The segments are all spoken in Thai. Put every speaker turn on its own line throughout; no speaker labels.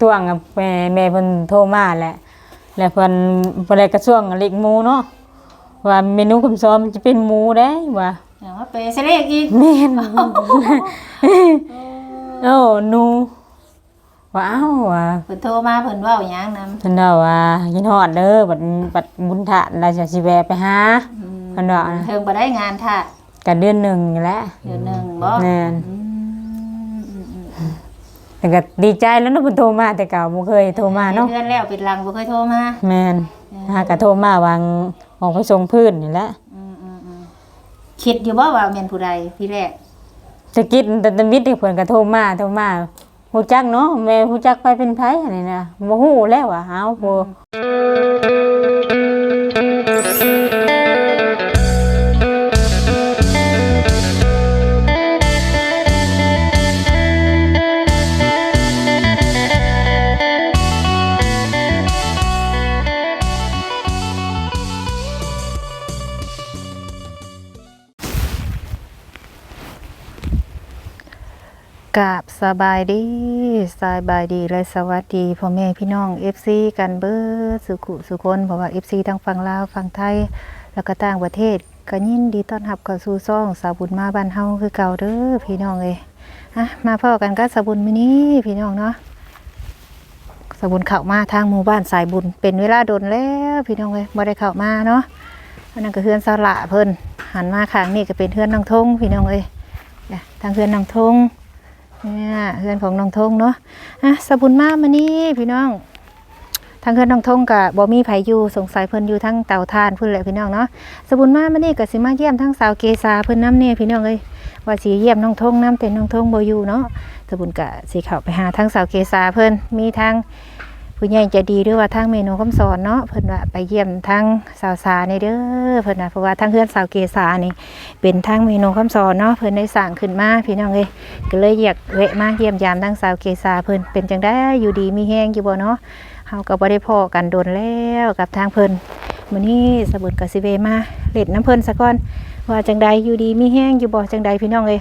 ตวงกับแม่แม่เพิ่นโทรมาแหละแล้วเพิ่นบ่ได้กระช่วงเล็กหมูเนาะว่าเมนูคำซ้อมมันจะเป็นหมูได้ว่า
เดี๋ยวว่าไปเสเลกอีก
แม่นโอ้หนูว้าวว่า
เพิ่นโทรมาเพิ่นเว้าหยังนำ
เพิ่นว่าว่ายินฮอดเด้อบัดบัดบุญทานเราจะสิแวะไปหาเพิ่นว่านะ
เพิ่งบ่ได้งานท่า
กันเดือนหนึงนี่แหละ
เดือนหนึงบ่
แม่น
อืมอืมอืม
แต่ก็ดีใจแล้วเนาะเพิ่นโทรมาแต่เก่าบ่เคยโทรมาเนาะ
เดือนแล้วปิดหลังบ่เคยโทรมา
แม่นหากะโทรมาวางออกไปส่งพื้นนี่แหละ
อืมอืมอืมคิดอยู่บ่ว่าแม่นผู้ใดที่แรก
จะกินแต่ตะมิดที่เพิ่นก็โทรมาโทรมาฮู้จักเนาะแม่ฮู้จักไปเป็นไผอันนี้นะบ่ฮู้แล้วว่าเฮาบ่
กราบสบายดีสบายดีและสวัสดีพ่อแม่พี่น้อง FC กันเบิดสุขุสุคนเพราะว่า FC ทั้งฝั่งลาวฝั่งไทย แล้วก็ต่างประเทศก็ยินดีต้อนรับเข้าสู่ซ่องสาวบุญมาบ้านเฮาคือเก่าเด้อพี่น้องเอ้ยอะมาพ่อกันก็สาบุญมื้อนี้พี่น้องเนาะสาบุญเข้ามาทางหมู่บ้านสายบุญ เป็นเวลาโดนแล้วพี่น้องเอ้ยบ่ได้เข้ามาเนาะอันนั้นก็เฮือนสละเพิ่นหันมาข้างนี้ก็เป็นเฮือนนางทงพี่น้องเอ้ยเนี่ยทางเฮือนนางทง เนี่ยเพื่อนของน้องทงเนาะอะสบุญมากมานี่พี่น้อง ทางเพื่อนน้องทงกับบอมีไผอยู่สงสัยเพิ่นอยู่ทั้งเต่าทานเพิ่นแหละพี่น้องเนาะสบุญมากมานี่กับสิมาเยี่ยมทั้งสาวเกษาเพิ่นน้ำเนี่ยพี่น้องเอ้ยว่าสีเยี่ยมน้องทงน้ำเต็นน้องทงบ่อยู่เนาะสบุญกับสีเข้าไปหาทั้งสาวเกษาเพิ่นมีทั้ง ผู้ใหญ่จะดีหรือว่าทางเมนูคำสอนเนาะเพิ่นว่าไปเยี่ยมทางสาวสาในเด้อเพิ่นว่าเพราะว่าทางเพื่อนสาวเกษานี่เป็นทางเมนูคำสอนเนาะเพิ่นได้สร้างขึ้นมาพี่น้องเอ้ยก็เลยอยากแวะมาเยี่ยมยามทั้งสาวเกษาเพิ่นเป็นจังได้อยู่ดีมีแห้งอยู่บ่เนาะเฮาก็บ่ได้พ้อกันโดนแล้วกับทางเพิ่นมื้อนี้สบุญกสิเวมาเล่นน้ำเพิ่นซะก่อนว่าจังใดอยู่ดีมีแห้งอยู่บ่จังใดพี่น้องเอ้ย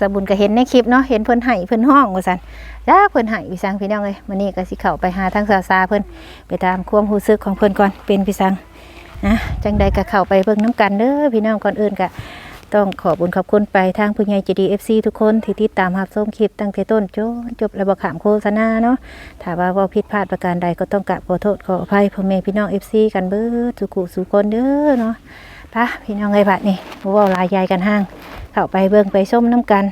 สบุญก็เห็นในคลิปเนาะเห็นเพิ่นให้เพิ่นห้องว่าซั่น จ้าเพิ่นให้พี่สังพี่น้องเอ้ยมื้อนี้ก็สิเข้าไปหาทางสาวสาเพิ่นไปตามความรู้สึกของเพิ่นก่อนเป็นพี่สังนะจังใดก็เข้าไปเบิ่งน้ำกันเด้อพี่น้องก่อนอื่นก็ต้องขอบุญขอบคุณไปทางผู้ใหญ่จดีเอฟซีทุกคนที่ติดตามรับชมคลิปตั้งแต่ต้นจนจบและบขามโฆษณาเนาะถ้าว่าว่าผิดพลาดประการใดก็ต้องกราบขอโทษขออภัยพ่อแม่พี่น้องเอฟซีกันเบิดสุขุสุคนเด้อเนาะปะพี่น้องไอ้บัดนี่ว่าลายยายกันห้าง เข้าไปเบิ่งไปส้มน้ำกัน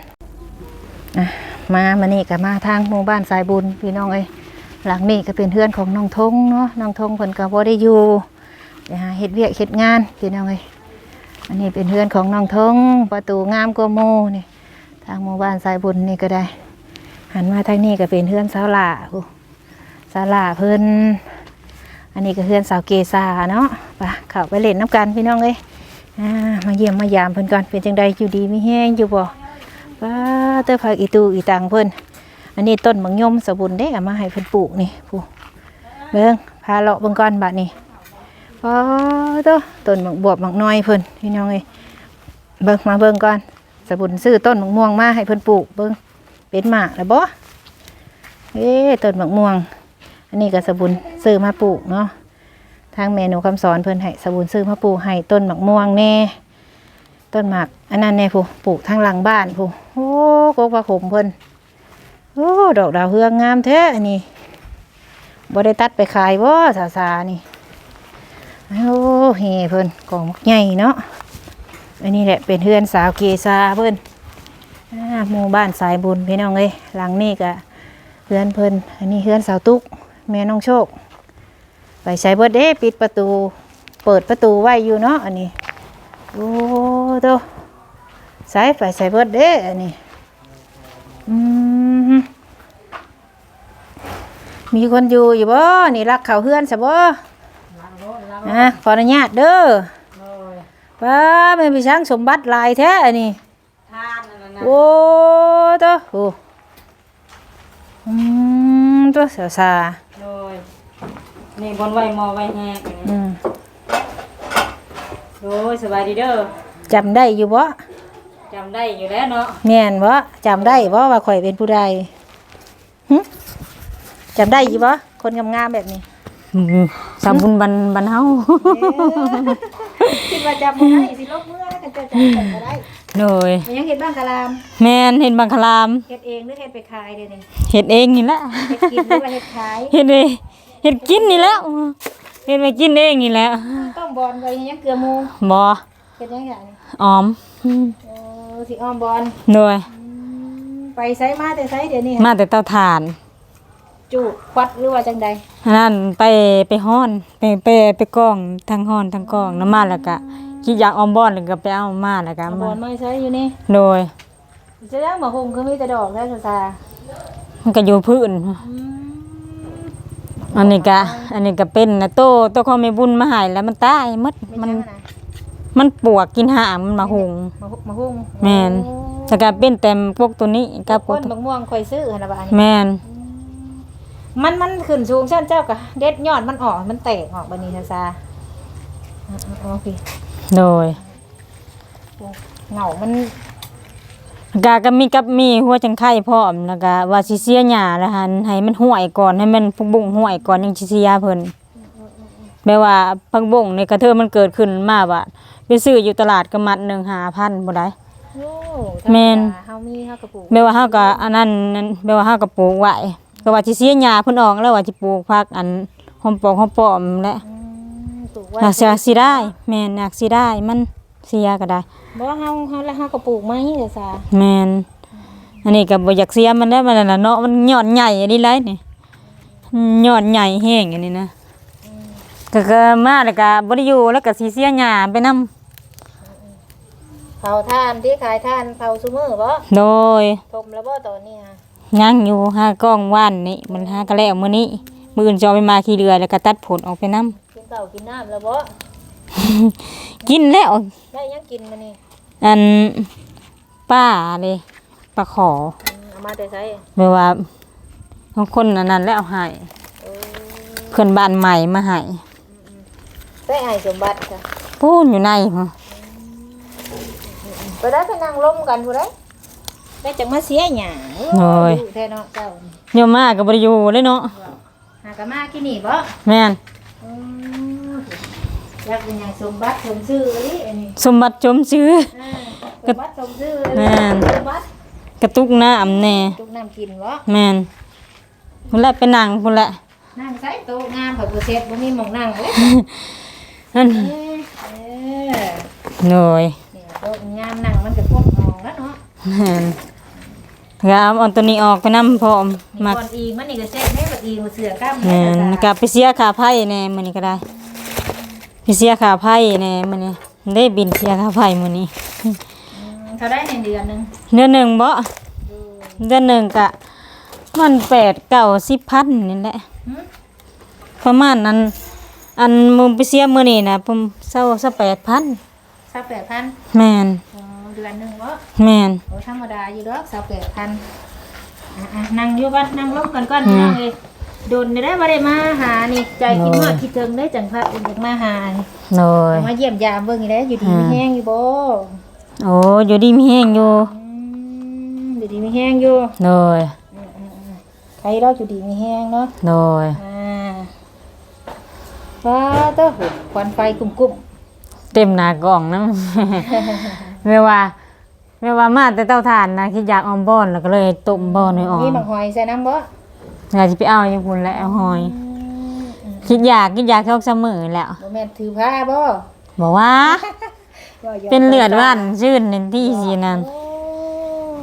อะ มามานี่ก็มาทางหมู่บ้านสายบุญพี่น้องเอ้ยหลังนี้ก็เป็นเพื่อนของน้องทงเนาะน้องทงเพิ่นก็บ่ได้อยู่ไปหาเฮ็ดเวียกเฮ็ดงานพี่น้องเอ้ยอันนี้เป็นเพื่อนของน้องทงประตูงามกว่าโมนี่ทางหมู่บ้านสายบุญนี่ก็ได้ หันมาทางนี้ก็เป็นเพื่อนสาวหล่าสาวหล่าเพิ่นอันนี้ก็เพื่อนสาวเกษาเนาะไปเข้าไปเล่นน้ำกันพี่น้องเอ้ยมาเยี่ยมมายามเพิ่นก่อนเป็นจังใดอยู่ดีมีแห้งอยู่บ่ ป้าเตอผักอีตูอีตังเพิ่นอันนี้ต้นมังยมสบุญเด้เอามาให้เพิ่นปลูกนี่ผู้เบิ่งพาเลาะเบิ่งก่อนบัดนี้พอตัวต้นมักบวบมักน้อยเพิ่นพี่น้องเอ้ยเบิ่งมาเบิ่งก่อนสบุญซื้อต้นมักม่วงมาให้เพิ่นปลูกเบิ่งเป็นหมากแล้วบ่เอ้ต้นมักม่วง อันนี้ก็สบุญซื้อมาปลูกเนาะทางเมนูคำสอนเพิ่นให้สบุญซื้อมาปลูกให้ต้นมักม่วงแน่ ต้นหมากอันนั้นแน่ผู้ปลูกทางหลังบ้านผู้โอ้กกประขมเพิ่นโอ้ดอกดาวเฮืองงามแท้อันนี้บ่ได้ตัดไปขายบ่สาสานี่โอ้เฮเพิ่นกองใหญ่เนาะอันนี้แหละเป็นเฮือนสาวเกษาเพิ่นหมู่บ้านสายบุญพี่น้องเอ้ยหลังนี้ก็เฮือนเพิ่นอันนี้เฮือนสาวตุกแม่น้องโชค ไปใช้เบิดเด้ปิดประตู เปิดประตูไว้อยู่เนาะอันนี้ โอ้โตใส่ไปใส่เบิดเด้อันนี้อืมมีคนอยู่อยู่บ่นี่รักเขาเฮือนซะบ่อะขออนุญาตเด้อป้าแม่พี่ช้างสมบัติหลายแท้อันนี้
ทานนั่นน่ะ
โอ้ตัวโอ้อืมตัวเสียวซา
โดยนี่บนไว้หมอไว้แฮกอันนี้
อืม
โดยสบายดีเด้อ
จำได้อยู่บ่
จำได้อยู่แล้วเนาะ
แม่นบ่จำได้บ่ว่าข่อยเป็นผู้ใดหึจำได้อยู่บ่คนงามๆแบบนี้
อืมสาวบุญบันบันเฮา
คิดว่าจำบ่ได้สิลบเมื่อแล้วกันจะจำกันบ่ได้
โดย
มันยังเฮ็ดบ้างกะลาม
แม่นเห็นบังคลาม
เฮ็ดเองหรือเฮ็ดไปขายเด้อนี่
เฮ็ดเองนี่แหละ
เฮ็ดกินหรือว่าเฮ็ดขาย
เฮ็ดเองเฮ็ดกินนี่แหล้ว เฮ็ดไปกินเองนี่แหละ
ต้มบอลก็ยังเกลือหมู
บ่
เฮ็ดยังไงนี่
ออมอืม
โอ้สิอ้อมบอล
โดย
ไปไสมาแต่ไสเดี๋ยวนี้
มาแต่เตาถ่าน
จุควัดหรือว่าจังใด
อันนั้นไปไปฮ้อนไปไปไปกองทั้งฮ้อนทั้งกองน้ำมาแล้วก็คิดอยากออมบ่อนแล้วก็ไปเอามาแล้วก็
เอา
เอา
บอ
มา
ลมาใช้อยู่นี่
โดย
จะได้มาหุงคือมีแต่ดอกแล้วซา
มันก็อยู่พื้น อันนี้ก็อันนี้ก็เป็นนะโตโตเขาไม่บุญมาใหายแล้วมันตายหมด
มั
มันนมันปวกกินหางมันมาหุง
มาหุมาหุง
แม่นแต่ก็เป็นแต่พวกตัวนี้กับพว
ก้
ก
นบักม่วงข่อยซื้อหั่นน่ะบ่อันนี้
แม่น
มันมันขึ้นสูงชั้นเจ้าก็เด็ดยอดมันออกมันแตกออกบัดนี้ซาโอเค
โดย
เหงามัน
กาก็มีกับมีหัวจังไข่พร้อมแล้วก็ว่าสิเสียหญ้าแล้วหันให้มันห่วยก่อนให้มันพุกบุ้งห่วยก่อนยังสิเสียเพิ่นแปลว่าพักบุ้งในกระเทอมันเกิดขึ้นมาว่าไปซื้ออยู่ตลาดก็มัดหนึ่งหาพันบ่ได้
โอ้
แม่น
เฮามีเฮากระปุก
แม่ว่าเฮาก็อันนั้นนั่นแม่ว่าเฮาก็ปลูกไว้ก็ว่าสิเสียหญ้าเพิ่นออกแล้วว่าสิปลูกผักอันหอมปอกหอมปอมแหละ
อืมปลูกไว้
อยากสิสิได้แม่นอยากสิได้มันเสียก็ได้
บ่เฮาเฮาแล้วเฮากระปุกไม้เด้อซา
แม่นอันนี้ก็บ่อยากเสียมันได้มันนั่นน่ะเนาะมันยอดใหญ่อันนี้ไรนี่ยอดใหญ่แห้งอันนี้นะก็ก็มาแล้วก็บ่ได้อยู่แล้วก็สิเสียหญ้าไปนํ
เผาทานที่ขายทานเผาซุมื้อบ่
โดย
ทมแล้วบ่ตอนนี้ฮะ
ยังอยู่หากล้องว่านนี่มันหาก็แล้วมื้อนี้มื้ออื่นจะเอาไปมาขี้เรือแล้วก็ตัดผลออกไปนํ
กินข้าวกินน้ำแล้วบ่
กินแล้ว
ได้ยังกินมานี่
อันป้าเลยปลาขอ
อืมเอามาแต่ไส
แปลว่าบางคนอันนั้นแล้วเอาให้
เออ
เพื่อนบ้านใหม่มาให้
ได้ให้สมบัติจ้ะ
พูนอยู่ในหัว
ไปได้ไปนั่งล้มกันผู้ใดได้จังมาเสียหยังโอ้ยดุแท้เนาะเจ้า
เดี๋ยวมากับบริยูเลยเนาะ
หากะมากินนี่บ่
แม่น
อืมอยากเป็นหยังสมบัติสมชื่อนี่อันนี้
สมบัติจมซื้อ
อ่าสมบัติสมชื่อ
แม่น
สมบัติ
กระตุกน้ำแน่
ทุกน้ำกินบ่
แม่นพุ่นแหละเป็นนางพุ่นแหละ
นั่งใส่โต๊ะงามผักบุเซ็ตบ่มีหมองนั่งเว้ย
นั่น
เอ้ยเออ
หน่อย
นี่โต๊ะงามนั่งมันก็พวกมองแล้วเนาะ
แม่นก็เอาอันตัวนี้ออกไปน้ำพร้อม
นี่
มา
ก่อนอีกมันนี่ก็เซ็ตแม่บัดอีกบ่เสือกล้าม
แม่นกลับไปเสียขาไผ่แน่มื้อนี้ก็ได้ ไปเสียขาไผ่แน่มื้อนี้ได้บินเสียขาไผ่มื้อนี้
อืมเขาได้ในเดือนหนึง
เดือนหนึ่งบ่เดือนหนึ่งกะ มันแปดเก้าสิบพันนี่แหละ
หึ
ประมาณนั้นอันมึงไปเสียมื้อนี้นะผมเศร้าซะแปดพัน
สักแปดพัน
แม่น
อ๋อเดือนหนึ่งวะ
แม่น
โอ้ธรรมดาอยู่ดอกสักแปดพันอะๆนั่งอยู่ก่อนนั่งลงก่อนก่อน
อืม
นั่งเลย โดนได้บ่ได้มาหานี่ใจคิดว่าคิดถึงได้จังพระอยากมาหานี่
โดย
มาเยี่ยมยามเบิ่งอีได้อยู่ดีมีแห้งอยู่บ่
โอ้อยู่ดีมีแห้งอยู่
อืมอยู่ดีมีแห้งอยู่
โดย
ใครเราอยู่ดีมีแห้งเนาะ
โดย
อ่าฟ้าเต้าหุ่นควันไฟกุ้ม
เต็มหน้ากล่องนะแม่ว่าแม่ว่ามาแต่เต้าถ่านนะคิดอยากออมบ่อนแล้วก็เลยต้มบ่อนให้ออ
ๆ
ม
มีบักหอยใส่น้ำบ่
อยากจะไปเอาอยู่พุ่นแล้วเอาหอย คิดอยากคิดอยากเท่าเสมอแล้ว
บ่แม่นถือผ้าบ่
บอกว่า
ว่าย่า
เป็นเลือดว่านชื่นในที่สีนั้น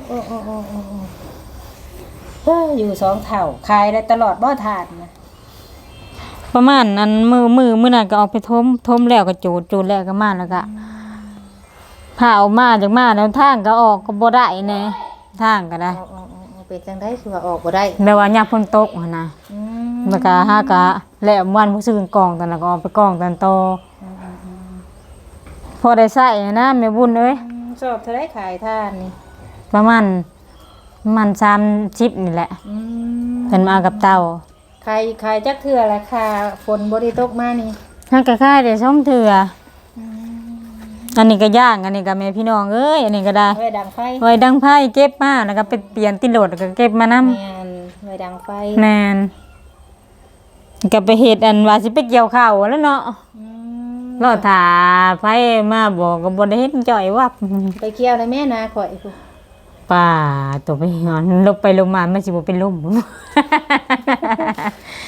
โอ้โอ้โอ้โอ้โอ้เฮ้ยอยู่สองเท่าขายได้ตลอดบ่ทานนะ
ประมาณนั้นมือมือมือนั้นก็ออกไปทมทมแล้วก็จูดจูดแล้วก็มาแล้วก็ผ่าออกมาจากมาแล้วทางก็ออกก็บ่ได้แน่ทางก็ได้
เอาเอาเอาเอา เป็นจังได้คือว่าออกบ่ได้
แปลว่ายามฝนตกหั่นนะ
อืม
แล้วก็หากะแล้ววันผู้ซื้อกล่องตอนนั้นก็ออกไปกล่องตอนโตพอได้ใส่นะแม่บุญเอ้ย
อืมชอบเท่าไรขายทานนี่
ประมาณประมัน30นี่แหละ
อืม
เพิ่นมากับเต่า
ขายขายจักเทื่อละค่ะฝนบ่ได้ตกมานี่
ฮักก็ค่ายได้ช่องเถื่อ อันนี้ก็ย่าง อันนี้ก็แม่พี่น้องเอ้ย อันนี้ก็ได้
ไว้ดังไฟ
ไว้ดังไพ่เก็บมาแล้วก็ไปเปลี่ยนติโหลดแล้วก็เก็บมานำ
แม่นไว้ดังไฟ
แมนก็ไปเฮ็ดอันว่าสิไปเกี่ยวข้าวแล้วเนาะ
อืม
รอถ่าไผมาบอกก็บ่ได้เฮ็ดจ่อยวับ
ไปเกี่ยวเลยแม่นาข่อยพู
ป้าตัวไปหอนลงไปลงมามันสิบ่เป็นลม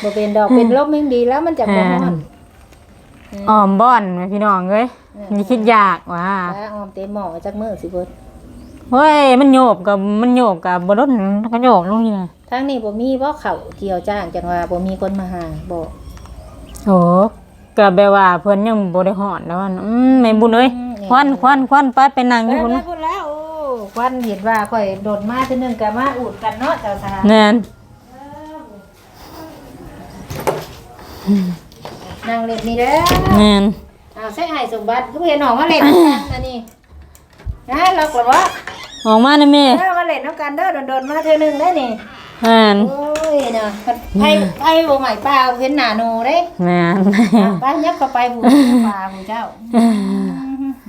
บ่เป็นดอกเป็นลมยังดีแล้วมันจะบ่ฮ้อน
อ้อมบ่อนแม่พี่น้องเอ้ยนี่คิดยากว่า
ตาออมเต็มหม้อจักมื้อสิเบิด
เฮ้ยมันโยบกับมันโยบกับบ่ดนก็โยบลงนี่นะ
ทางนี้บ่มีบ่เข้าเกี่ยวจ้างจังว่าบ่มีคนมาหาบ่
โอ้ก็แบบว่าเพิ่นยังบ่ได้ฮอดแล้วอะอืมแม่บุญเอ้ยควันควันควันไปไปนั่งอยู่
ไป
พุ่น
แล้วพุ่นแล้วโอ้ควันเห็นว่าข่อยโดดมาเทื่อนึงก็มาอูดกันเนาะเจ้าสา
แน่น
นั่งเล่นนี่เด้อ
แน่น
อ้าวใส่ให้สมบัติคือเห็นออกมาเล่นอันนี้นะล็อกแล้วบ่
ออกมานะแม่
เออมาเล่นน้ำกันเด้อโดนๆมาเทื่อนึงได้นี่
แม่น
โอ้ยเนาะไผไผบ่ใหม่ป้าเห็นหน้าหนูเด้
แม่น
อะไปยับเข้าไปผู้ปลาผู้เจ้า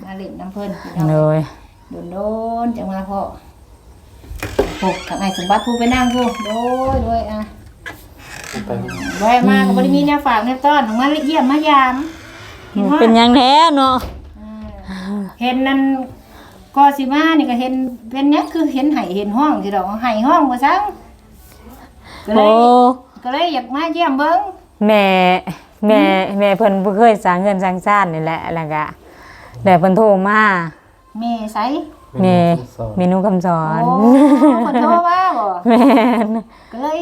มาเล่นน้ำเพิ่นพี่น้อง
โดย
โดนโดนๆจังมาพ่อปกทางไหนสมบัติผู้ไปนั่งผู้โดยโดยอะ
ไป
ไว้มาก็บ่ได้มีแนวฝากแนวต้อนออกมาเยี่ยมมายามเห็นว่า
เป็นหยังแท้เนาะ
เห็นนั่นก็สิมานี่ก็เห็นเป็นหยังคือเห็นไห้เห็นห้องสิดอกไห้ห้องบ่ซังก็เล
โอ้
ยก็เลยอยากมาเยี่ยมเบิ่ง
แม่แม่แม่เพิ่นบ่เคยสร้างเงินสร้างชาตินี่แหละแล้วก็แต่เพิ่นโทรมา
แม่ไส
แม่เมนูคำสอ
โอ้
น
คนโทรมาบ่
แม่น
ก็เลย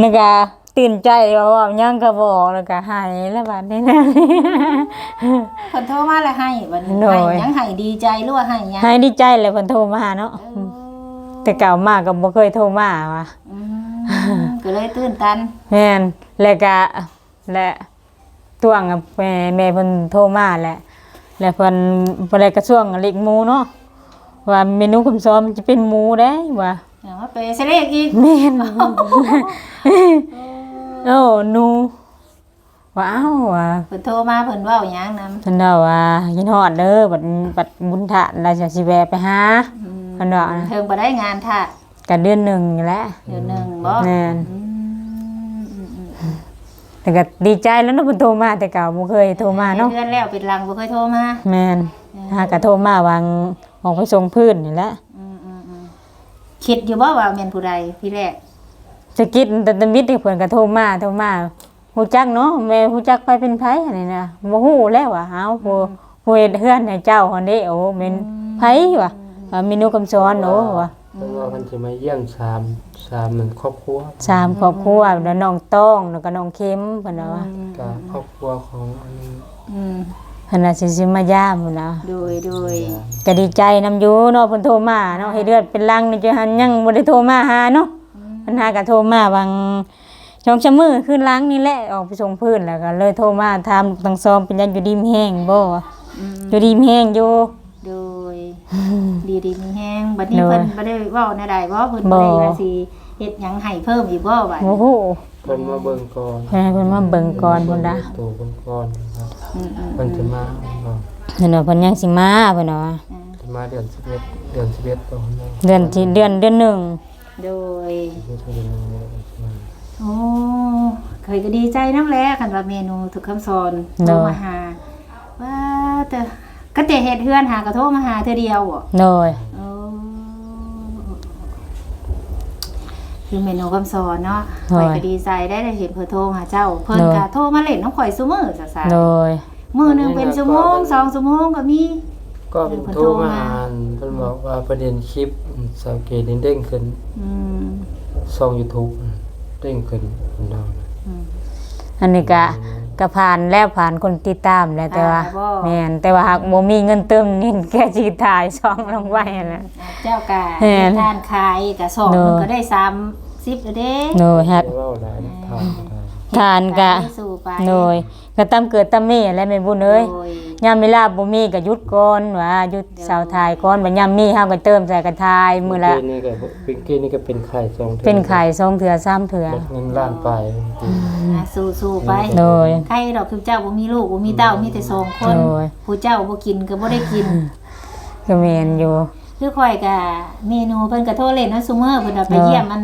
นึกว่า ตื่นใจว่าว่าหยังก็บอกแล้วก็หายแล้วบัดนี้นะ
คนโทรมาแล้วให้บัดนี้
โดย
ให้หยังให้ดีใจหรือว่าให้หยัง
หายดีใจเลยเพิ่นโทรมาเนาะ
เออ
แต่เก่ามากก็บ่เคยโทรมาว่ะ
อืมก็เลยตื่นตัน
แม่นแล้วก็และตวงกับแม่แม่เพิ่นโทรมาแหละแล้วเพิ่นบ่ได้กระช่วงเล็กหมูเนาะว่าเมนูคำซ้อมมันจะเป็นหมูได้ว่า
อย่างว่าไปเสเลกอีก
แม่น โอ้ หนูว้าวว่ะ
เพิ่นโทรมาเพิ่นเว้าหยังนำ
เพิ่นว่าว่ายินฮอดเด้อบัดบัดบุญทานเราจะสิแวะไปหาเพิ่นว่านะ
เทิงบ่ได้งานท่า
กันเดือนหนึงนี่แหละ
เดือนหนึงบ่
แม่น
อืมอืมอืม
แต่ก็ดีใจแล้วเนาะเพิ่นโทรมาแต่เก่าบ่เคยโทรมาเนาะ
เดือนแล้วเป็นหลังบ่เคยโทรมา
แม่นหากะโทรมาวางออกไปส่งพื้นนี่แหละ
อืมอืมอืมคิดอยู่บ่ว่าแม่นผู้ใดพี่แรก
จะกินแต่ตะมิดที่เพิ่นก็โทรมาโทรมาฮู้จักเนาะแม่ฮู้จักไปเป็นไผอันนี้นะบ่ฮู้แล้วว่าเฮาผู้ผู้เฮ็ดเฮือนให้เจ้าหั่นเด้โอ้แม่นไผวะว่าเมนูคำสอนโอ้ว่ะ
เพราะว่ามันจะมาเยี่ยมสามสามเหมือนครอบครัว
สามครอบครัวแล้วน้องต้องแล้วก็น้องเข็มเพิ่นว่า
กับครอบครัวของอันนี้
อืม
เพิ่นน่ะสิสิมายามพุ่นนะ
โดยโดย
ก็ดีใจนำอยู่เนาะเพิ่นโทรมาเนาะให้เลือดเป็นลังนี่จะหันยังบ่ได้โทรมาหาเนาะ ปัญหาก็โทรมาบางช่องชะมือขึ้นล้างนี่แหละออกไปส่งพื้นแล้วก็เลยโทรมาถามตังซอมเป็นยังอยู่ดีมแห้งบ่วะ
อืม
อยู่ดีมแห้งอยู่
โดย ดีดีมีแฮงบัดนี้
โดย
เพิ่นบ่ได้เว้าในใดบ่เพิ่น
บ่
บ่ได้ว่าสิเฮ็ดหยังให้เพิ่มอีกบ่บัด
โอ้โห
เพิ่นมาเบิ่งก่อน
เพิ่นให้เพิ่นมาเบิ่งก่อนพุ่นนะ
ตัวเพิ่นก่อนครับ
อืมอืม
เพิ่นจะมาเนาะ
เพิ่นว่าเพิ่นยังสิมาเพิ่นว่า
จะมาเดือนสิบเอ็ดเดือนสิบเอ็ดตอนนั้น
เดือนที่เดือนเดือนหนึ่ง
โดย
ที่เดือนนี้มา
โอ้เคยก็ดีใจน้ำแลคันว่าเมนูทุกคำสอนโทรมาหา ว่าแต่ก็แต่เฮ็ดเฮือนหากระโทรมาหาเธอเดียวบ่
โดย
โอ้คือเมนูคำสอนเนาะข่อยก็ดีใจได้ได้เห็นเพิ่นโทรหาเจ้า เพิ่นก็โทรมาเล่นน้องข่อยซุมื้อซะซะ
โดย
มื้อหนึงเป็นชั่วโมงสองชั่วโมงก็มี
ก็เพิ่นโทรมาอ่านเพิ่นบอกว่าประเด็นคลิป สังเกตเด้งขึ้น
อืม
ช่อง YouTube เด้งขึ้นเพิ่นเนาะ
อืม
อันนี้ก็ก็ผ่านแล้วผ่านคนติดตามแล้วแต่ว่า
อ่าบ่
แม่นแต่ว่าหากบ่มีเงินเติมนี่แค่สิถ่ายช่องลงไว้นั่นน่ะ
เจ้ากะ
แม่น
ทานขายกะสอง
เนอะ
มันก็ได้30แล้วเด้
โดยฮัก
เว้าหลายทางได้
ทานกะ
ให้สู่ไป
โดยก็ตามเกิดตามมีและแม่บุญเอ้ย
โดย
ยามเวลาบ่มีก็หยุดก่อนว่าหยุดเสาร์ทายก่อนบัดยามมีเฮาก็เติมใส่กระทายมื้อละ
เมื่กี้นี่ก็เป็นกี้นี่ก็เป็นไข่สองทื่อ
เป็นไข่สองเถื่อสามเถื่อ
ลดเงินล้านไป
อะสู้สู้ไป
โดย
ใครดอกคือเจ้าบ่มีลูกบ่มีเต้ามีแต่สองคน
โดย
ผู้เจ้าบ่กินก็บ่ได้กิน
ก็แม่นอยู่
คือข่อยกะเมนูเพิ่นก็โทรเล่นเนาะซุมื้อเพิ่นเอาไป
เนอะ
เยี่ยมมัน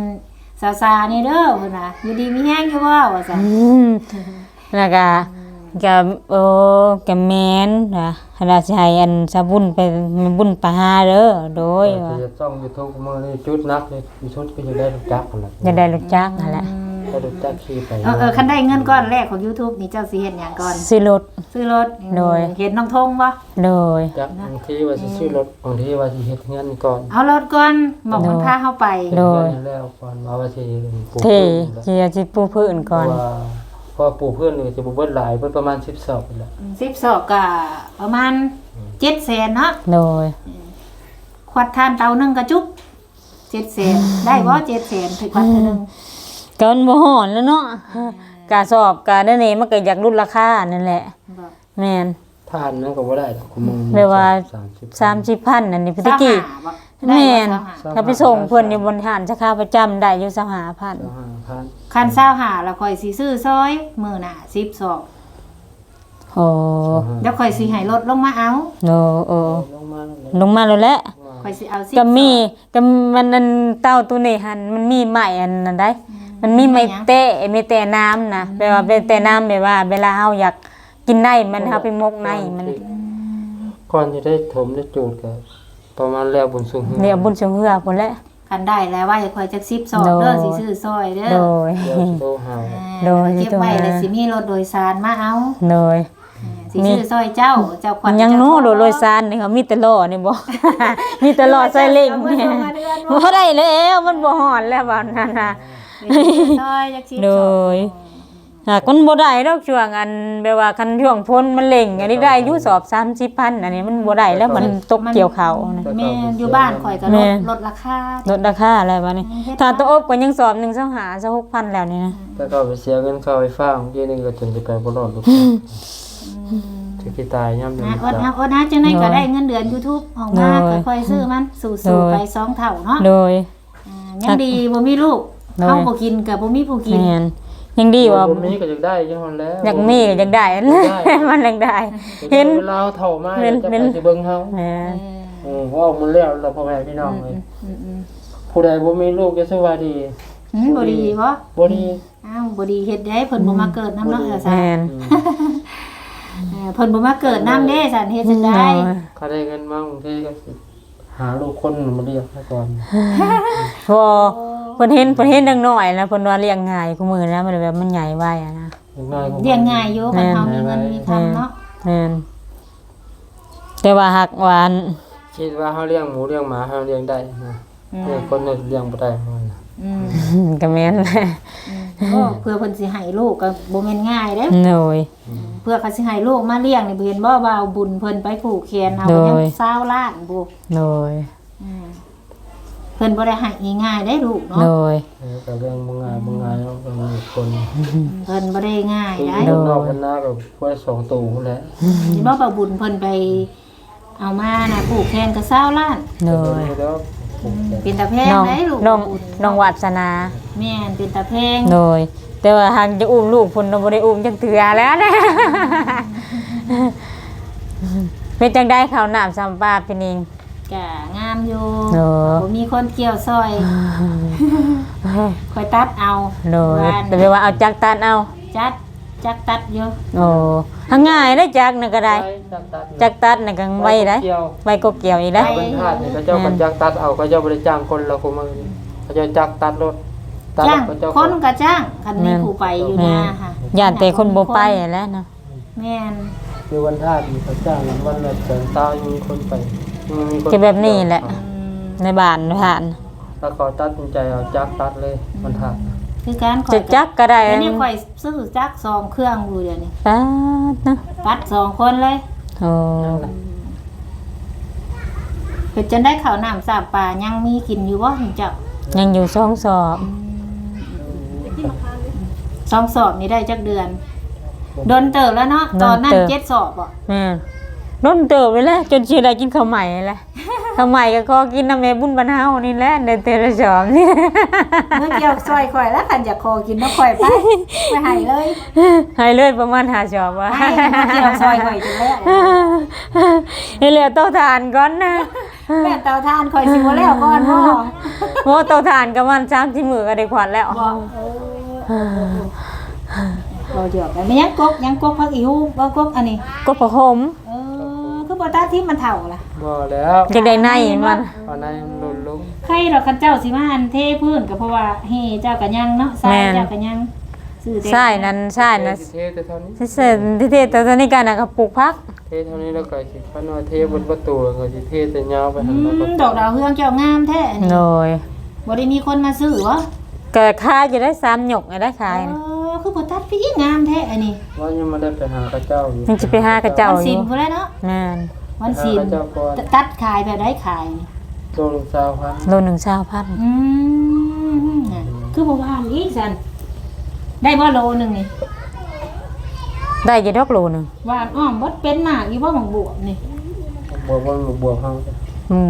สาวซานี่เด้อเพิ่นน่ะอยู่ดีมีแฮงอยู่บ่ว่าซั่น
อืมแล้วก็ ก็โอ้ก็แม่นนะเราสิให้อันสะบุญไปบุญไปหาเด้อโดยว่า
จะต้อง YouTube มื้อนี้จุดนักเลยมีชุดก็จะได้รู้จักกันแหละ
จะได้รู้จักนั่นแหละ
ได้รู้จักขี่ไป
เออเออคันได้เงินก้อนแรกของ YouTube นี่เจ้าสิเฮ็ดหยังก่อน
ซื้อรถ
ซื้อรถ
โดย
เห็นน้องทงบ่
โดย
จักบางทีว่าสิซื้อรถบางทีว่าสิเฮ็ดเงินก่อน
เอารถก่อนหมอกมันพาเฮาไป
โดย
เฮ็เงินแล้วก่อนว่าว่าสิปลูก
เท่
พืช
จะสิปูพื้นก่อน
เพราะว่าเพราะว่าปลูกพืชนี่สิบ่เบิดหลายเบิดประมาณ10ศอกนั่นแหละ
10ศอกก็ประมาณ7แสนเนาะ
โดย
ขวดทานเตาหนึงก็จุ๊บ7แสนได้บ่7แสนถึงขวดเท่านึง
ก็มันบ่ฮ้อนแล้วเนาะกาสอบกาได้นี่มันก็อยากลดราคานั่นแหละ
บ่
แม่น
ทานนั่นก็บ่ได้ดอกคุณมึง
แปลว่า
30
30,000นั่นนี่พี่ตะกี้
25บ่ได้
แม่น
บ่25
ถ้าไปส่งเพิ่นอยู่บนหานจะค่าประจำได้อยู่ 25,000
25,000
คันเศร้าหาแล้วค่อยสิซื้อซอยมื้อหน้า10ศอก
โอ้
แล้วค่อยสิให้รถลงมาเอา
โนโอ้
ลงมาเลย
ลงมาแล้วแหละ
ค่อยสิเอา10
ก็มีก็มันอันเต้าตัวนี้หันมันมีไม้อันนั้นได้ มันมีไม้เตะมีแต่น้ำนะแปลว่าเป็นแต่น้ำแบบว่า เวลาเฮาอยากกินในมันเฮาไปมกในมัน
ก่อนจะได้ถมได้จูดก็ประมาณแล้วบุญสูง
เรียกบุญชงเฮือพุ่นแหละ
คันได้แล้วว่าค่อยจัก10ศอก
โดย
เด้อสิซื้อซอยเด้อ
โดย
เดี๋ยวสิโทรหา
โดย
เก็บไว้แล้วสิมีรถโดยสารมาเอา
โดย
สิซื้อซอยเจ้าเจ้าขวัญ
ยังโน้
เจ้า
โดยโรยซานนี่เขามีแต่ล้อนี่บ่ มีแต่ล้อใส่เล็งเนี่ยบ่ได้แล้วมันบ่ฮอดแล้วบัดนั้นน่ะ
ซอยจักสิ
โดย หากมันบ่ได้ดอกช่วงอันแบบว่าคันช่วงพ้นมันเล่งอันนี้ได้อยู่สอบ30,000อันนี้มันบ่ได้แล้วมันตกเกี่ยวเขานะ
แม่อยู่บ้านข่อยก็ล
แม่
ดลดราคา
ลดราคาอะไรวะนี่ถ้าตัวอบก็ยังสอบ1 2หาซะ6,000แล้วนี่นะ
แต่ก็ไปเสียเงินค่าไฟฟ้าเมื่อกี้นี่ก็จนจะไปบ่รอดลูกถึงที่ตายย่ำเดือน
นะ
นี้
อด
จ้ะ
นะอดนะจังได๋ก็ได้เงินเดือน YouTube ออกมา
โดย
ค่อยๆซื้อมันสู่
โดย
ๆไปสองเท่าเนาะ
โดย
อ่ายังดีบ่มีลูก
โดย
เฮาบ่กินก็บ่มีผู้กิน
แม่น ยังดีว่า
บ่มีก็อยากได้ยังมันแล้ว
อยากมีก็อยากได้ มันอยากได้ เห็น
เวลาเราเฒ่ามา
เป็น
จะ
เป็
ไป
น
สิเบิ่งเฮา
แม่น
เออว่ามันแล้วเราพ่อแม่พี่น้องเลย
อืม
ผู้ใดบ่มีลูกจะสวัสดี
ๆอืมบ่ดีบ่
บ่ดี
อ้าวบ่ดีเฮ็ดได้เพิ่นบ่มาเกิดน้ำเนาะเออซะ
แม่น
เออเพิ่นบ่มาเกิดน้ำเด้สันเฮ็ดจัง
โด
ได๋
ย
เขาได้เงินมาบางทีก็สิหาลูกคนมาเลี้ยงให้ก่อน
พอเพิ่นเห็นเพิ่นเห็นดังน้อยแล้วเพิ่นว่าเลี้ยงง่ายกูมือนะมันแบบมันใหญ่ไว้อะนะ
อย่างง่ายกว่า
เลี้ยงง่ายอยู่คันเฮามีเงินมีคำเนาะ
แม่นแต่ว่าหักหวาน
คิดว่าเฮาเลี้ยงหมูเลี้ยงหมาเฮาเลี้ยงได้นะเลี้ยงคนเนี่ยเลี้ยงบ่ได้เพราะว่านะ
อืม
ก็แม่นแหละ
โอ้เพื่อเพิ่นสิให้ลูกก็บ่แม่นง่ายเด้
โดย
เพื่อเขาสิให้ลูกมาเลี้ยงนี่บ่เห็นบ่ว่าเอาบุญเพิ่นไปผูกแขนเอา
โดย
ยัง20ล้านบุ
โดย
อืมเพิ่นบ่ได้ให้ง่ายๆได้ลูกเนาะ
โดย
เออก็เรื่องบ่ง่ายบ่ง่ายเนาะก็มีคน
เพิ่นบ่ได้ง่าย
คือ
ได้
คนนอกคนหน้าก็พวกสองตูพุ่นแหละ
เห็นบ่ว่าบุญเพิ่นไป เอามาน่ะผูกแขนก็20ล้าน
โดย
แล้วผม
เป็นตาแพง
น้อง
ได้ลูก
น้อง
บุญ
น้องวัสนา
แม่นเป็นตาแพง
โดย แต่ว่าหากจะอุ้มลูกพุ่นเราบ่ได้อุ้มจังเถือแล้วนะเป็นจังได้ข้าวน้ำซ้ำปลาเป็นเอง
กะงามอยู่
เนอะ
ผมมีคนเกี่ยวซอยคอยตัดเอา
โดย
บ้าน
แต่ว่าเอาจักตัดเอา
จัดจักตัดอยู่
โอ้หาง่ายได้จักน่ะก็ได้ จักตัดน่ะก็ไว้ได้
เกี่ยว
ไว้ก็เกี่ยวอีกได้
เป็นธาตุนี่เขาเจ้าก็จักตัดเอาเขาเจ้าบริจ้างคนเราคุมาเขาเจ้าจักตัดรถตัด
จ้าง
เขาเจ้า
คนก็จ้างคันมีผู้ไปอยู่
แม่
นะ
น
ค่ะ
ย่านแต่คนบ่ไปแหล้วเนาะ
แม่น
คือวันธาตุเขาจ้างวันละแสนตายังมีคนไปยังมีคน
ก็แบบนี้แหละ
อืม
ในบ้านผ่าน
ถ้าเขาตัดสินใจเอาจักตัดเลยวันธาตุ
คือการข่อ
จะ
ย
จักก็ได้
เดี๋ยวนี้ข่อยซื้อจักสองเครื่องอยู่เดี๋ยวนี้
ป๊าดเนาะ
ตัดสองคนเลย
โอ้
เฮ็ดจนได้ข้าวน้ำสาบปลายังมีกินอยู่บ่ถึงเจ้า
ยังอยู่สองสอบ
สองสอบนี่ได้จักเดือน โดนเติบแล้วเนาะตอนนั้นเจ็ดสอบอะ
แม่น น้นเติบไปแล้วจนสิได้กินข้าวใหม่แหละข้าวใหม่ก็ขอกินน้ำแม่บุญบรรเฮานี่แหละในแต่ละสอบนี่
เมื่อเกี่ยวซอยข่อยแล้วคันอยากคอกินน้ำข่อยไปไปให้เลย
ให้เลยประมาณหาสอบว่า
ให้เมื่อเกี่ยวซอยข่อยจนแล้ว
ให้เหลือโต๊ะทานก่อนนะ
แม่เตาทานข่อยสิบ่แล้วก่อนบ่
โอ้เตาถ่านกับมันจ้างที่มือก็ได้ขวัญแล้ว
บ่เออเราหยอกกันไม่ยังกกยังกกพักอีหูบ่กกอันนี้
ก็ประคม
เออคือ บ่ตาที่มันเฒ่าล่ะ
บ่แล้ว
อยากได้ในมัน
เอาในมันหล่นลง
ใครดอกคันเจ้าสิมาอันเทพื้นก็เพราะว่าเฮเจ้าก็ยังเนาะทรายเจ้าก็ยังซื้อแต่
ใช่นั้นใช่นั้น
เทแต่เท่านี้
ที่เสร็จที่เทแต่ตอนนี้กันนะก็ปลูกพัก
เทเท่านี้แล้วก็สิพันว่าเทบนประตูแล้วก็สิเทแต่ยาวไป
อื
หันแล้วก็
มดอกดาวเฮืองเจ้างามแท้อันนี้
โดย
บ่ได้มีคนมาซื้อวะ
ก็ขายจะได้สามหยกไงได้ขาย
เอ
นะ
อ คือบ่ตัดพี่งามแท้อันนี้
ว่ายังไม่ได้ไปหากระเจ้าอยู่
ยังจะไปหากระเจ้า
วัน
อ
ศีล
ยู่
พุ่นแหล้วเนาะ
แม่น
วันศีล
หากระเจ้าก่อน
ตัดขายแบบได้ขายนี่
โตลงสาวพัน
โลหนึ่งเช้าพัน
อืมน่ะคือบ่ว่าอีกซั่นได้บ่โลหนึงนี่
ได้อยี่ดอกโลหนึ่ง
หวานอ้อมบ่เป็นมากอยู่บ่หมังบวบนี่
บวกมันบวกเฮา
มัน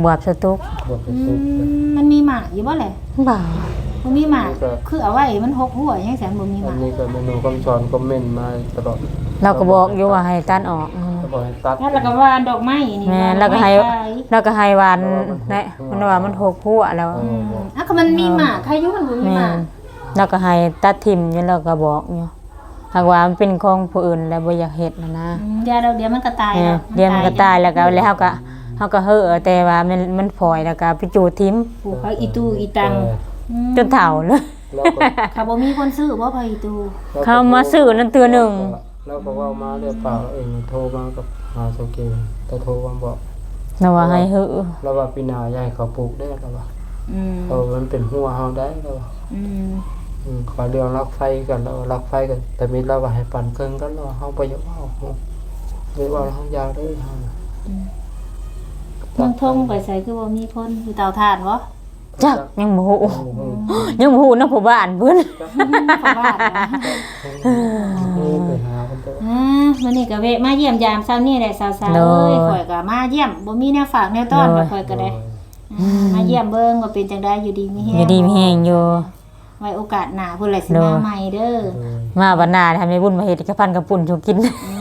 บวบสตุก
บวกไป
อื
สุด
มมันมีหมากอยู่บ่แหละ
บ่า
บ่มีหมากคือเอาไว้มันหกหัวจังซั่นบ่มีห
อัน
มาก
นี้ก็เมนูคำสอนคอมเมนต์มาตลอด
เราก็บอกอยู่ว่าให้ตัดออกอืม
ก็บอกให้ตัด
แล้วก็ว่าดอกไม้นี่
แม่
ว่า
แล้วก็ให้
ดอไม้ขาย
แล้วก็ให้หวานนะมันว่ามันหกพัวแล้ว
อืมอะก็มันมีหมากใครอยู่มันบ่มี
แม่
หมาก
นแล้วก็ให้ตัดทิมอยู่แล้วก็บอกอยู่หากว่ามันเป็นของผู้อื่นแล้วบ่อยากเฮ็ดนะนะ
อืมเดี๋ยวเราเดี๋ยวมันก็ตาย
เออ
แล้ว
เดี๋ยวมันก็ตายแล้วก็แล้วเฮาก็ เฮาก็เฮ้อแต่ว่ามันมันพลอยแล้วก็ไปจูดทิม
ปลูกผักอีตูอีตังอืม
จนเฒ่าเลย
แล้วก็
ค่ะบ่มีคนซื้อบ่ผักอีตู
เขามาซื้อนั่นเตือหนึ่ง
แล้วก็ว่ามาเรียกเปล่าเองโทรมากับหาโซเกมแต่โทรมาบอก
นะว่าให้เฮ้อ
แล้วว่าปีหน้ายายเขาปลูกได้แล้วว่า
อืม
เออมันเป็นหัวเฮาได้แล้วว่า
อืม
อืมขอเรื่องรักไฟกันแล้วรักไฟกัน แต่มีเราว่าให้ปั่นเครื่องกันแล้วเฮาบ่อยากเอาเฮาไม่ว่าเฮายาวได้เฮา
เมืองทงไปใส่คือบ่มีคนอยู่เตาถ่านบ่
จักยังบ่ฮู้
โอ้โห
ยังบ่ฮู้นำผู้บ้านเพิ่น
เข้าบ้านนะ
นี่ไปหาคนเด้อ
อ่ามื้อนี้ก็แวะมาเยี่ยมยามเช้านี้แหละสาวๆเอ้ยข่อยก็มาเยี่ยมบ่มีแนวฝากแนวต้อนดอกข่อยก็ได้อ่ามาเยี่ยมเบิ่งว่าเป็นจังได๋อยู่ดีมีแฮง
อยู่ดีมีแฮงอยู่
ไว้โอกาสหน้าพุ่นแหละสิ
เด้อ
มาใหม่เด้อ
มาบัดหน้าทำให้บุญมาเฮ็ดกับพันกับปุ่นชูกิน
อืม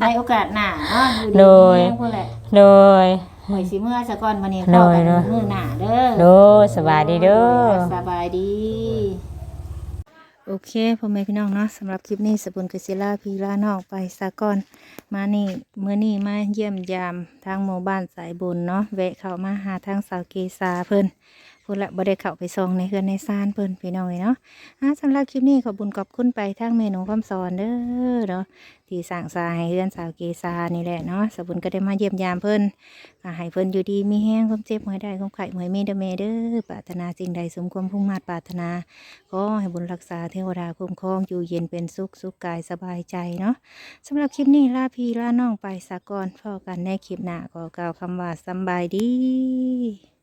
ได้โอกาสหน้าเนาะอยู่ดี
โดย
มีแฮงพุ่นแหละ
โดย
ข่อยสิเมื่อซะก่อนวันนี้
โด
พอยกัน
โดย
มื้อหน้าเด้อ
โดยสบายดีเด้อ
สบายดี โอเคพ่อแม่พี่น้องเนาะสำหรับคลิปนี้สบุญกศิลาพีลานอกไปซะก่อน มานี่เมื่อนี่มาเยี่ยมยามทางหมู่บ้านสายบุญเนาะแวะเข้ามาหาทางสาวเกษาเพิ่น พูดละบ่ได้เข้าไปส่งในเฮือนในซานเพิ่นพี่น้องเอ้ยเนาะอ่าสำหรับคลิปนี้ขอบุญขอบคุณไปทางเมนูคำสอนเด้อเนาะที่สั่งสายเฮือนสาวเกษานี่แหละเนาะสบุญก็ได้มาเยี่ยมยามเพิ่นก็ให้เพิ่นอยู่ดีมีแห้งความเจ็บหายได้ความไข้หายมีเดเมเด้อปรารถนาสิ่งใดสมความพุ่งมาปรารถนาขอให้บุญรักษาเทวดาคุ้มครองอยู่เย็นเป็นสุขสุขกายสบายใจเนาะสำหรับคลิปนี้ลาพี่ลาน้องไปสากอนพอกันในคลิปหน้าขอกล่าวคำว่าสบายดี